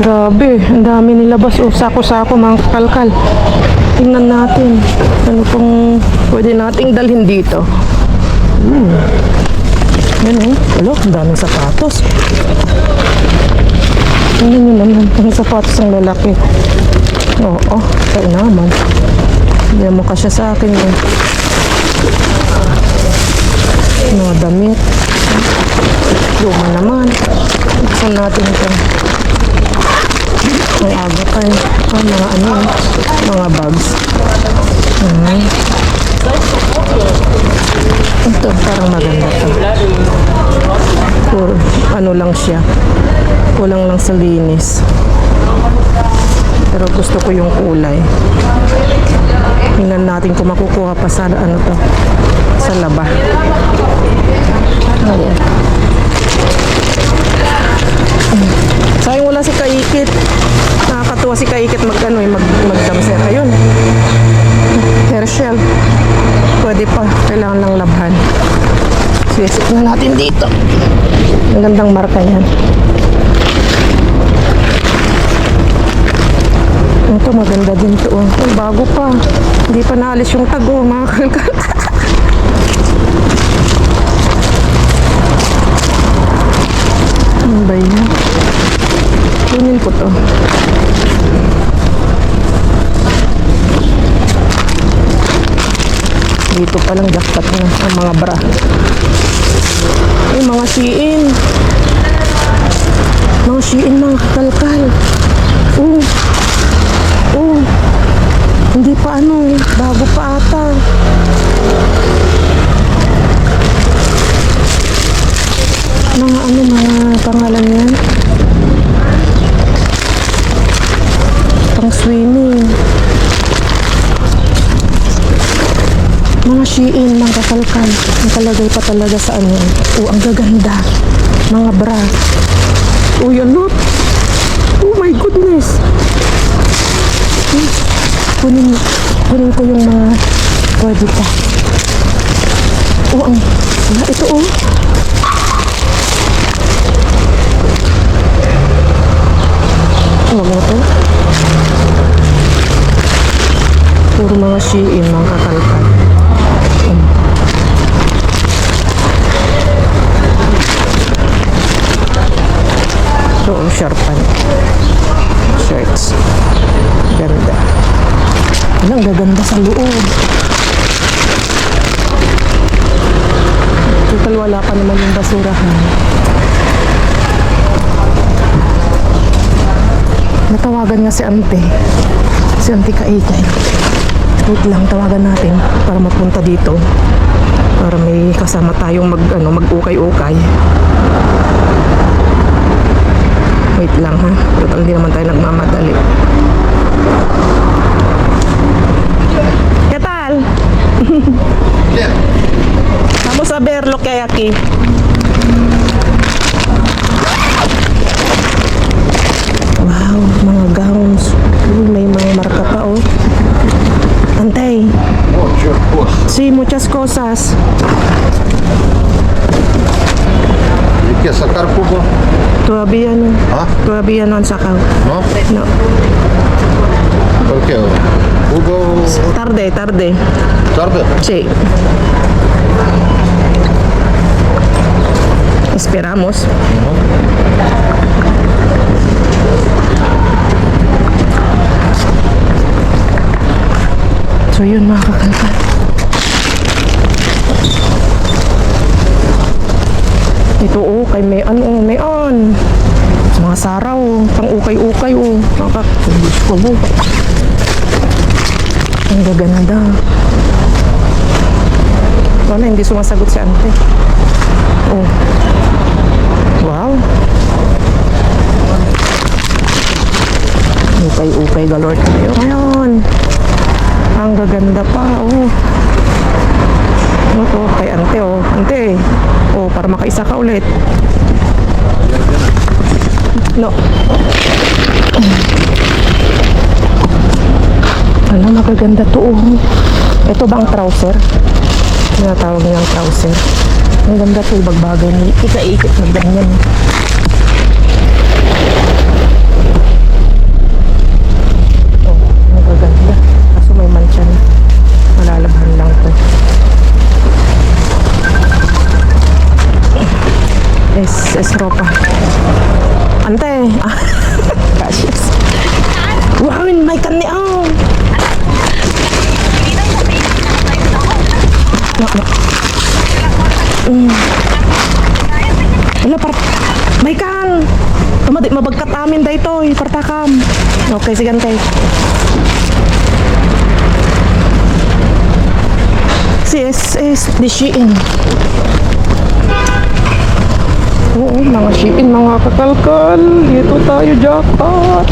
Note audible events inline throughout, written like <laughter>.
Grabe, ang dami nilabas. Oh, sako-sako mga kalkal. Tingnan natin. Ano pong pwede nating dalhin dito. Hmm. Yan oh. Alo, ang daming sapatos. Tingnan nyo naman. Ang sapatos ng lalaki. Oo, tayo naman. Hindi naman kasya sa akin eh. Mga damit. Luma naman. Buksan natin ito. May agapay. Ah, mga ano, mga bags. Hmm. Ito, parang maganda to. Puro, ano lang siya. Kulang lang sa linis. Pero gusto ko yung kulay. Tingnan natin kung makukuha pa sa ano to. Sa laba. Ayan. Sayang wala si Kaikit. Nakakatuwa si Kaikit mag ano mag magdamser. Ayun. Herschel. Pwede pa. Kailangan lang labhan. Sisit na natin dito. Ang gandang marka yan. Ito maganda din to. oh. Bago pa. Hindi pa naalis yung tago, mga <laughs> kalkal. ano ba yan? Kunin ko to. Dito palang jacket na ang mga bra. Ay, mga siin. Mga siin, mga kalkal. Oh. Oh. Hindi pa ano, bago pa ata. Mga ano, mga pangalan yan? Pang swimming. Mga shiin, mga kakalkan. Nakalagay pa talaga sa ano. Oh, ang gaganda. Mga bra. Oh, yan look. Oh my goodness. Kunin, kunin ko yung mga pwede pa. Oh, ang, wala, ito oh. Ano mo to? Puro mga shiin, mga kakalkan. Hmm. So, ang sharpan. Shirts. Ganda. Ano, ang gaganda sa loob. Total wala pa naman yung basurahan. Natawagan nga si Ante. Si Ante Kaikay. Wait lang, tawagan natin para mapunta dito. Para may kasama tayong mag, ano, mag-ukay-ukay. Wait lang ha. Total hindi naman tayo nagmamadali. ¿Qué tal? Vamos a ver lo que hay aquí. Wow, mga gowns. Uy, may mga marka pa oh. Antay. Mucho cosa. Sí, muchas cosas. ¿Y qué sacar poco? Todavía no. ¿Ah? Todavía no han sacado. ¿No? No. ¿Por qué? ¿Hugo Tarde, tarde. tarde? Sí. Esperamos. So yun mga. Mo. Ang gaganda. Wala, hindi sumasagot si ante. Oh. Wow. Upay-upay galore tayo ngayon. Ang gaganda pa, oh. Ano to? Kay ante, oh. Ante. Oh, para makaisa ka ulit. No. Ano, magaganda to. Oh. Ito bang trouser? Tinatawag nilang trouser. Ang ganda to, bagbagan. Ika-ikit oh, na ganyan. es, es ropa. Ante. <laughs> Ah, Wow, may kanya. Oh. Kamadi, mabagkat amin da ito. eh, Partakam. Okay, sige, antay. CSS, di Shein. Oo, mga Shein, mga kakalkal. Dito tayo, jackpot.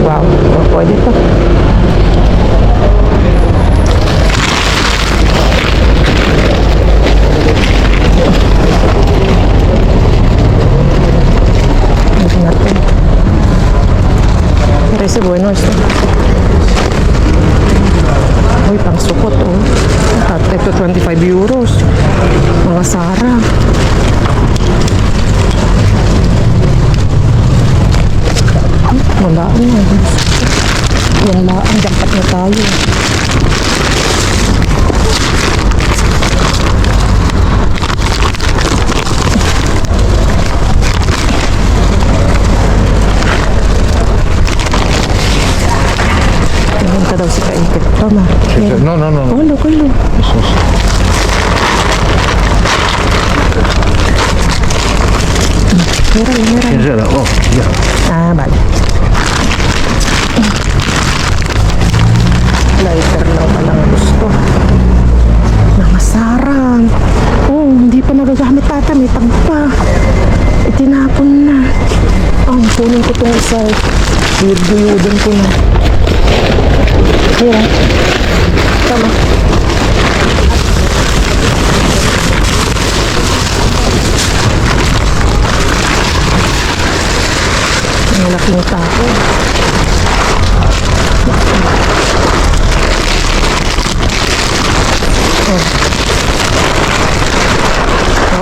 Wow, pwede to. Parece bueno esto. Uy, pang supot oh. At ito 25 euros. Mga Sara. Hmm, Wala na. Yan la, ang jackpot na tayo. Tingin ka daw si Kaikit. Tama. Yan. No, no, no. no. Kulo, kulo. This was- Meron, meron. Injera. Oh, yeah. Ah, bali. Lighter lang pala ang gusto. Mga sarang. Oh, hindi pa nagagamit tata. May tagpa. Itinapon na. Oh, kunin ko itong isa. Guyud-guyudan ko na. Ayan. Tama. Ang laking tao. Oh.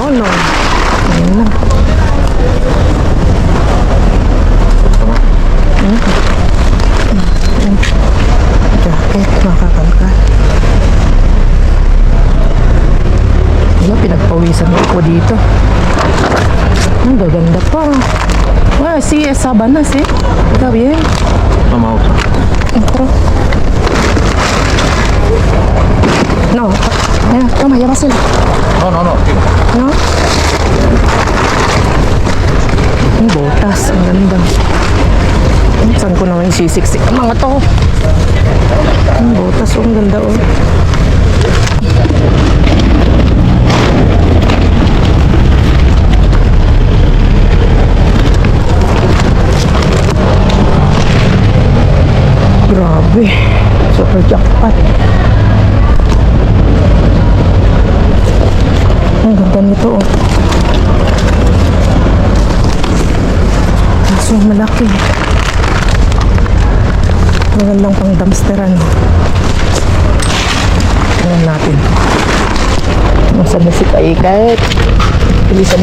Oh, no. Ayun na. Hmm. Hmm. Jacket, makakalkal. Wala, pinagpawisan ko dito. Ang gaganda pa. Wow, sí, es sabanas, ¿eh? Está bien. Otra. Otro. No, mira, toma, llévaselo. No, no, no. tío. No? Botas, ang ganda. Saan ko naman isisiksik ang mga to? Ang botas, ang ganda, oh.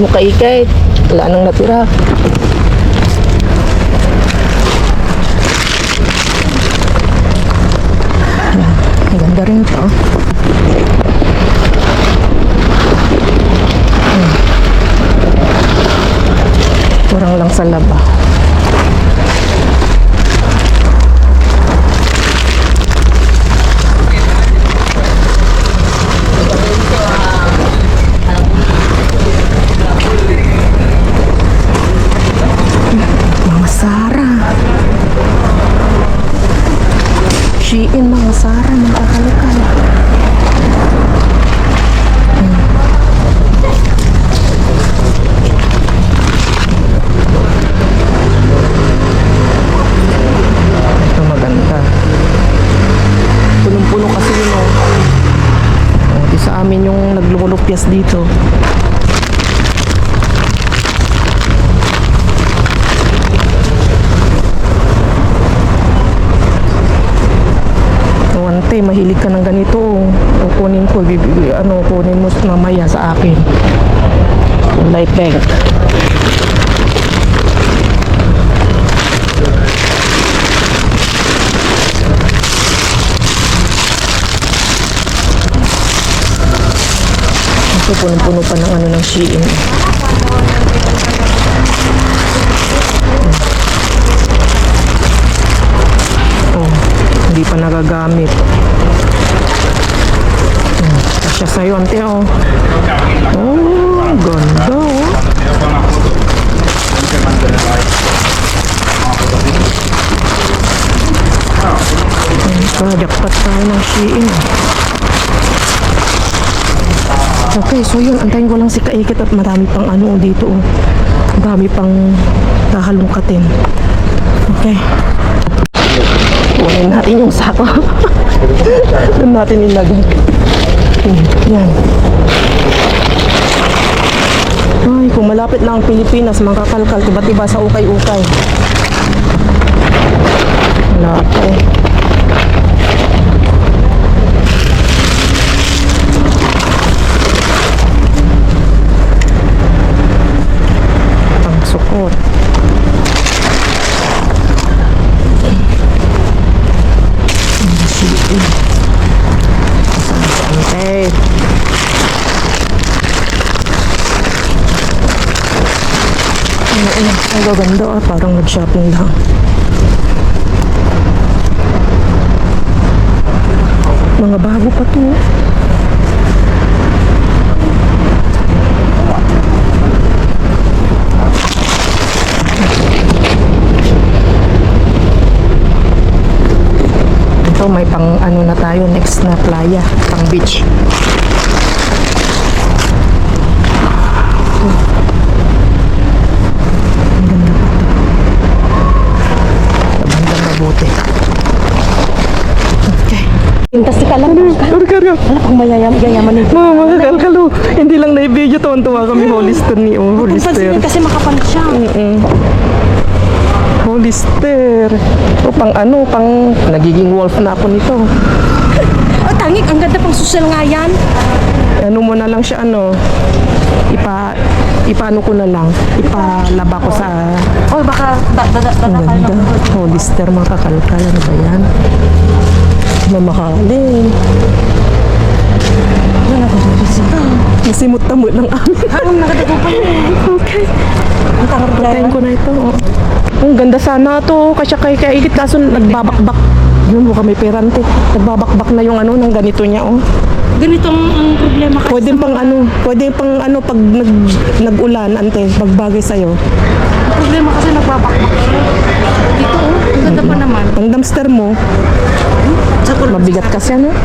Mo Kaikait. Wala nang natira. Ang ganda rin to. Kurang lang sa laba. Mahilig ka ng ganito. O ko, bibigay, ano, kunin mo mamaya sa akin. Light bank. So, punong-puno pa ng ano ng Shein. Okay, so yun, antayin ko lang si Kaikit at marami pang ano dito, oh. Marami pang hahalungkatin. Okay. Kunin natin yung sako. <laughs> Doon natin ilagay. Hmm, Yan. Ay, kung malapit lang ang Pilipinas, makakalkal, tiba-tiba sa ukay-ukay. Pa eh. Sukot. Okay. Ano, ano, ang gaganda ah, parang nag-shopping lang. Mga bago pa to. oh. Ito may pang ano na tayo next na playa, pang beach. Ang ganda pa to. Ang ganda mabuti. Kasi ka lang. Karga, karga. Alam kong mayayam, yayaman nito. Mga mga kalkalo. Hindi lang na i-video to. Tuwa kami Hollister ni oh. Pansinin kasi makapal siya. Mm-mm. Hollister. O pang ano, pang nagiging wolf na ako nito. <laughs> Oh, tangik, ang ganda pang social nga yan. Ano mo na lang siya ano, ipa, ipaano ko na lang, ipalaba ko sa, Oh, baka da, da, da, ang da, da, ganda. Hollister, mga kakalkal. Ano ba yan? Mamahalin. Masimot-tamot lang amin. Ang naganda ko pa yun. okay. Ang Patayin ko na ito. oh. Ang ganda sana to. Kasi kay kaigit kaso nagbabakbak. Yun mo kami perante. Nagbabakbak na yung ano ng ganito niya oh. Ganito ang, problema kasi. Pwede pang ano, pwede pang ano pag nag nag-ulan ante, magbagay sa'yo. Ang problema kasi nagbabakbak siya. Dito, oh, ang ganda pa naman. Ang dumpster mo, mabigat kasi ano.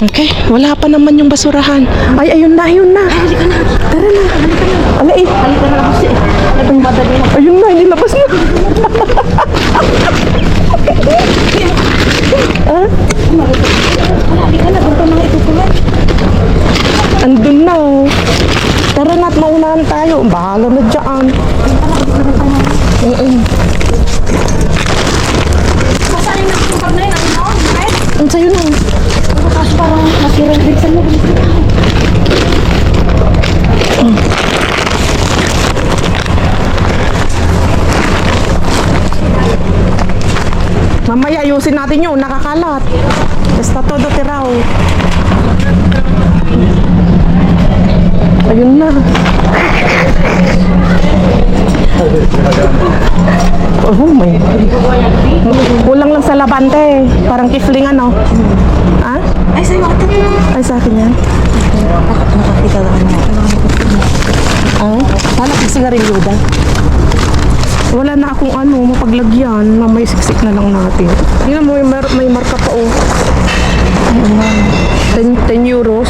Okay, wala pa naman yung basurahan. Ay, ayun na, ayun na. Ay, halika na. Tara na. Ala eh. Halika na kasi. Nagmadali na. Ayun na, nilabas na. <laughs> ah, Halika na, pa mga itutuloy. andun na. oh. Tara na't maunahan tayo. Bahala na dyan. Mm-mm. Sasali na yung pag na yun. Ano na, sa'yo na. Kaso parang nasira yung bilisan mo. bilisan mo. Mamaya ayusin natin yun. Nakakalat. Está todo tirao. Ayun na. Oh my Kulang lang sa labante. Parang kifling ano. Ah? Ay, sa'yo ate. Ay sa akin yan. Nakakita lang niya. Ah? Paano kung sigarilyo daw? Wala na akong ano, mapaglagyan. Mamay siksik na lang natin. Tingnan mo, may, mar- may marka pa oh. 10, 10 euros.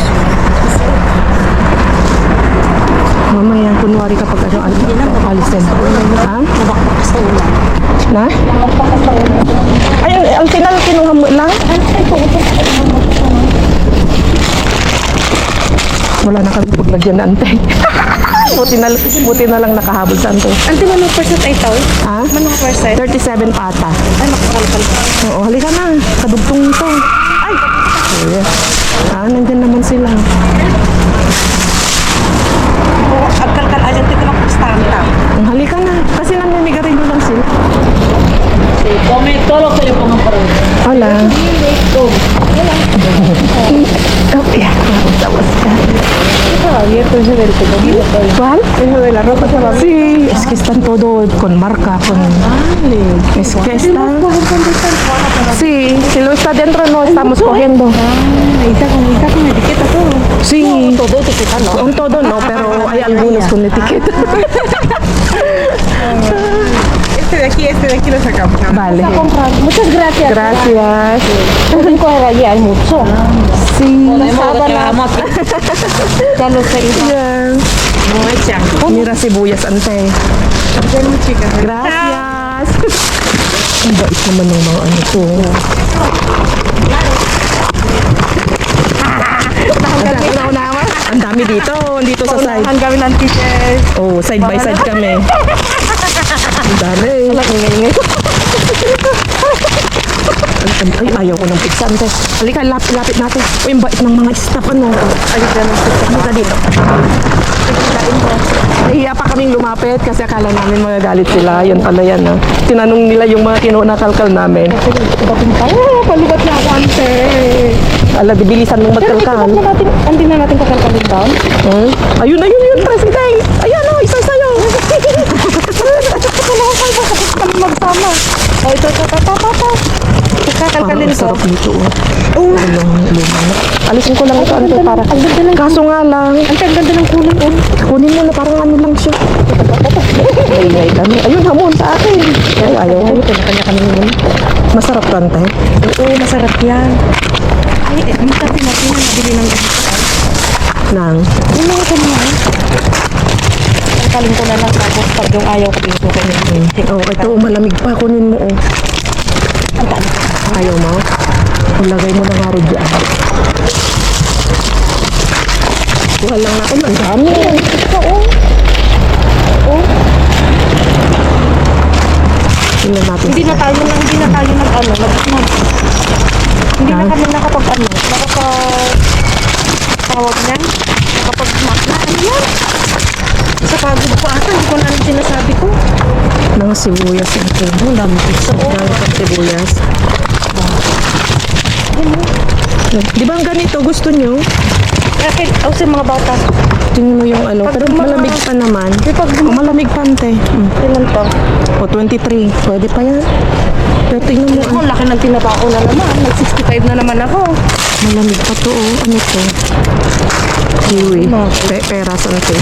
Mamaya, kunwari kapag ano, ano, alisin. Ha? Nabakbak sa ulan. Na? Ay, ang, tinal, kinuha mo lang? Wala na kami paglagyan na ante. <laughs> buti, na, buti na lang nakahabol sa ante. Ante, manong percent ay tao? Ha? Manong percent? 37 pata. Ay, makakalkal. Oo, halika na. Kadugtong ito. Ay! Ayan. Ah, nandyan naman sila. Oo, agkalkal ajan tito ng pastanta. Ang halika na. Kasi naninigarilyo lang sila. Come todo lo que le pongan para Hola. Oh. ¿Cuál? Sí, es que están todo con marca, con... Es que están... Sí, si lo está dentro no estamos cogiendo. Ahí está con, está con etiqueta todo. Sí. todo etiqueta no. Con todo no, pero <laughs> hay algunos con etiqueta. Este de aquí, este de aquí lo sacamos. ¿no? Vale. Muchas gracias. Gracias. Cinco de allí hay mucho. Sí. <laughs> Ya lo sé. No echan. Mira sibuyas, ante. Chicas. Gracias. Ang bait naman ng mga ano to. Ang dami dito, dito sa side. Ang gawin ng teachers. Oh, side by side kami. Ang dami. Ay, ay, ayaw ko ng pizza, ante. Halika, lapit, lapit natin. Uy, ang bait ng mga staff, ano. Ay, ganun Halika dito. Nahiya pa kaming lumapit kasi akala namin magagalit sila. Yan pala yan, ha. Tinanong nila yung mga kinunakalkal namin. Oh, palibat na ako, ante. Ala, dibilisan mong magkalkal. na natin, hindi na natin kakalkalin down. Hmm? Ayun, ayun, yun, president. Ayan, oh, isa sa'yo. Kami magsama. Oh, ito, ito, ito, ito, ito. Kakalkalin ang ko. sarap nito, oh. Oh. Lumang, lumang. Alisin ko lang ito, ante, para. Ang ganda lang. Kaso nga lang, ang ganda ng kulay, oh. kunin mo na parang ano lang siya. Ay, ay, kami. Ayun, hamon sa akin. Ay, ayaw ko. Kanya kami. Masarap to, ante. Oo, masarap yan. Eh, ang natin na nabili ng ganito. Nang. Ano ito mo? Kalkalin ko na lang tapos pag yung ayaw ko dito ko yun. Oh, ito, malamig pa. Kunin mo, oh. Ayaw mo? Ilagay mo na nga rin dyan. Kuha lang ako ng dami. Ito, oh. Tingnan natin. Hindi na tayo na, hindi na tayo nag ano, nag hindi na kami nakapag ano, nakapag tawag niyan, nakapag smack na, ano yan? Sa pagod ko ata, hindi ko na alam sinasabi ko. Mga sibuyas. Ang dami pizza. Ang dami pang sibuyas. Di ba ang ganito gusto nyo? Kaya, oh, sa mga bata, Tingnan mo yung ano. Pero malamig pa naman. Oh, malamig pa ante. Hmm. ilan to? O, 23. Pwede pa yan. Pero tingnan mo. Ang laki ng tinaba ko na naman, nag-65 na naman ako. Malamig pa to. Oh. Ano to? Kiwi. Pe peras ante.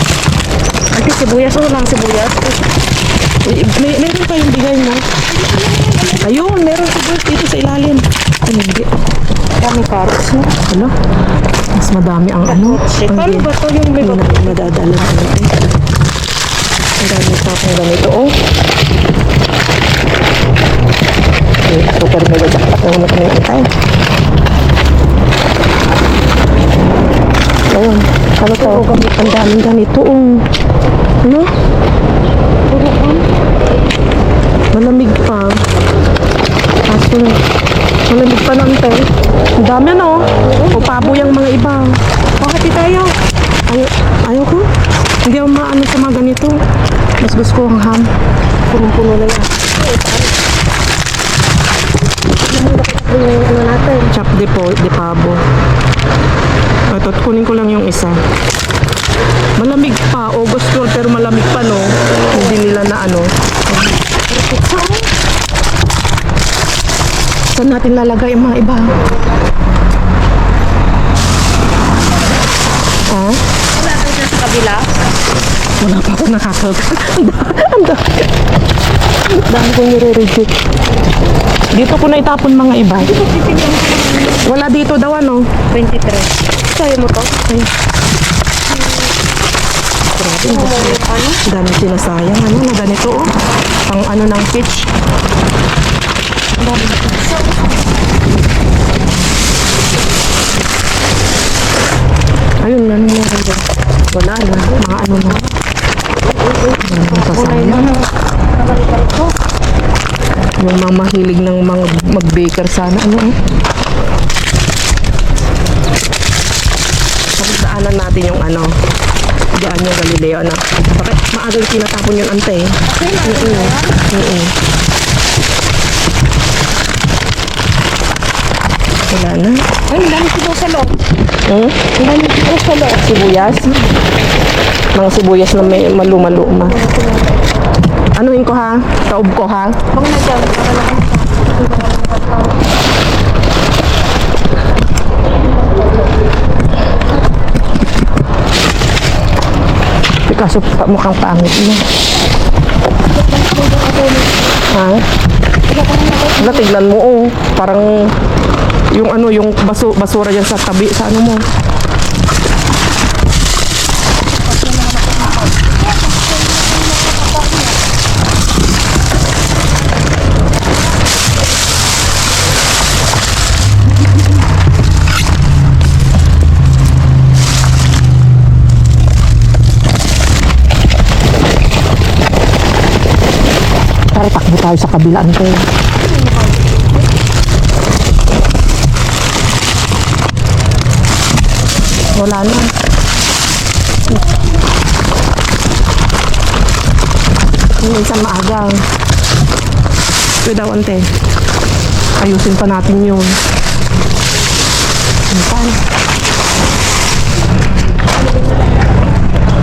Ante, sibuyas, oh, lang sibuyas. May, meron pa yung bigay mo. Ayun, meron sibuyas dito sa ilalim. Ay, hindi. Dami carrots, no? Ano? Mas madami ang ano. Paano ba to yung may na madadala ng ganito. Ang dami sa akin ganito, oh. Okay, super mega jackpot na naman kami itay. Ayun, ano to? Ang daming ganito, oh. Ano? Malamig pa. Kaso, malamig pa ng te. Ang dami, no? O pabo yung mga iba. Bakit di tayo? Ayaw, ayaw ko. Hindi ako maano sa mga ganito. Mas gusto ko ang ham. Punong-puno na lang. Yung ano natin. Chop de, po, de pabo. Ito, kunin ko lang yung isa. Malamig pa. August 12 pero malamig pa no. Hindi nila na ano. Saan natin lalagay ang mga iba? Oh? Wala tayo dyan sa kabila. Wala pa ako nakakag. Ang dami. Ang dami kong nire-reject. Dito ko na itapon mga iba. Wala dito daw ano. 23. Kaya mo to? Ay. Grabe. Ano? Dami sinasayang. Ano na ganito oh. Ang ano ng pitch. Dami. Ayun, ano na rin. Wala na. Mga ano na. Yung mga mahilig ng mga mag-baker sana. Ano eh? Tapos daanan natin yung ano. Daan yung Galileo. Ano? Bakit maagang tinatapon yun ante? Oo. Oo. Wala na. Ay, ang dami sigaw sa loob. Hmm? Ang dami sigaw sa loob. Sibuyas. Mga sibuyas na may maluma-luma. Anuhin ko ha? Taob ko ha? Huwag na dyan. Kaso pa, mukhang pangit mo. Ha? Wala, tignan mo oh. Parang yung ano, yung baso, basura dyan sa tabi, sa ano mo. Tara, takbo tayo sa kabilaan ko. Wala na. Minsan maaga. Ito daw, ante. Ayusin pa natin yun. Minsan.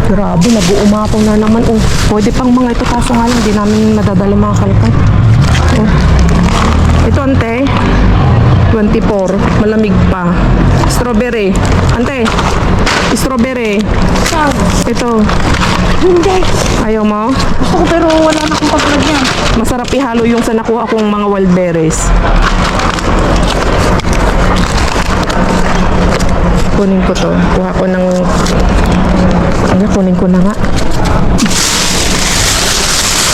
Grabe, nag-uumapong na naman. Oh, pwede pang mga ito kaso nga lang, di namin madadala mga kalkan. Oh. Ito, ante. 24. Malamig pa. Strawberry. Ante. Strawberry. Saan? Ito. Hindi. Ayaw mo? Gusto ko pero wala na akong paglagyan. Masarap ihalo yung sa nakuha kong mga wild berries. Kunin ko to. Kuha ko ng... Ano, kunin ko na nga.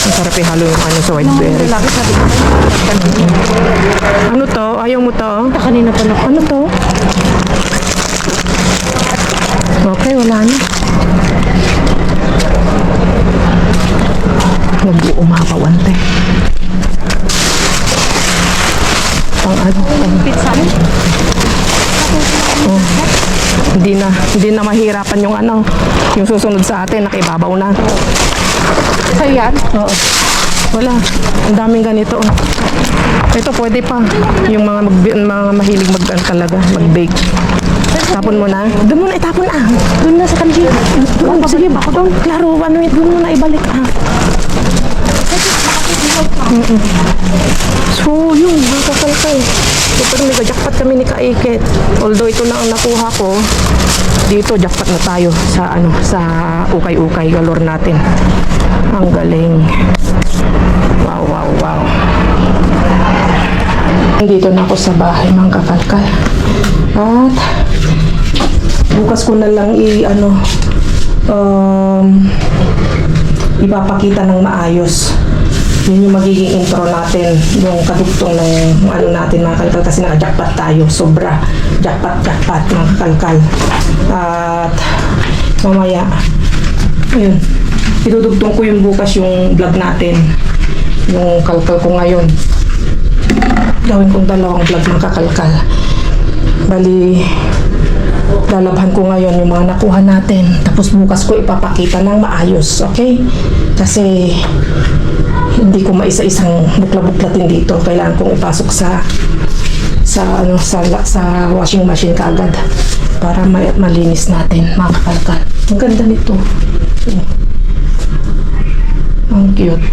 Masarap ihalo yung ano sa wild berries. Lalaki sabi ko. Ano to? Ayaw mo to? Kanina pa na. Ano to? Okay, wala na. Nag-uumapaw, ante. Pang ano, pang Pizza. Hindi na, hindi na mahirapan yung ano, yung susunod sa atin, nakibabaw na. So yan. Oo. Wala. Ang daming ganito. oh. Ito pwede pa. Yung mga mag, mga mahilig mag ano talaga, mag-bake. Tapon mo na. Doon mo na itapon ah. Doon na sa kanila. Doon, sige, bako doon. Klaro, ano yun, doon mo na ibalik ah. Mm-mm. So, yun, mga kakalkal. Super mega jackpot kami ni Kaiket. Although ito na ang nakuha ko, dito jackpot na tayo sa ano sa ukay-ukay galore natin. Ang galing. Wow, wow, wow. Nandito na ako sa bahay mga kakalkal. At bukas ko na lang i ano um, ipapakita ng maayos yun yung magiging intro natin yung kadugtong ng ano natin mga kalkal kasi naka-jackpot tayo sobra. Jackpot jackpot mga kalkal. At mamaya ayun itudugtong ko yung bukas yung vlog natin yung kalkal ko ngayon. Gawin kong dalawang vlog mga kakalkal bali lalabhan ko ngayon yung mga nakuha natin. Tapos bukas ko ipapakita ng maayos okay? Kasi hindi ko maisa-isang bukla-buklatin dito. Kailangan kong ipasok sa sa ano sa sa washing machine kaagad para ma- malinis natin mga ang ganda nito. Ang cute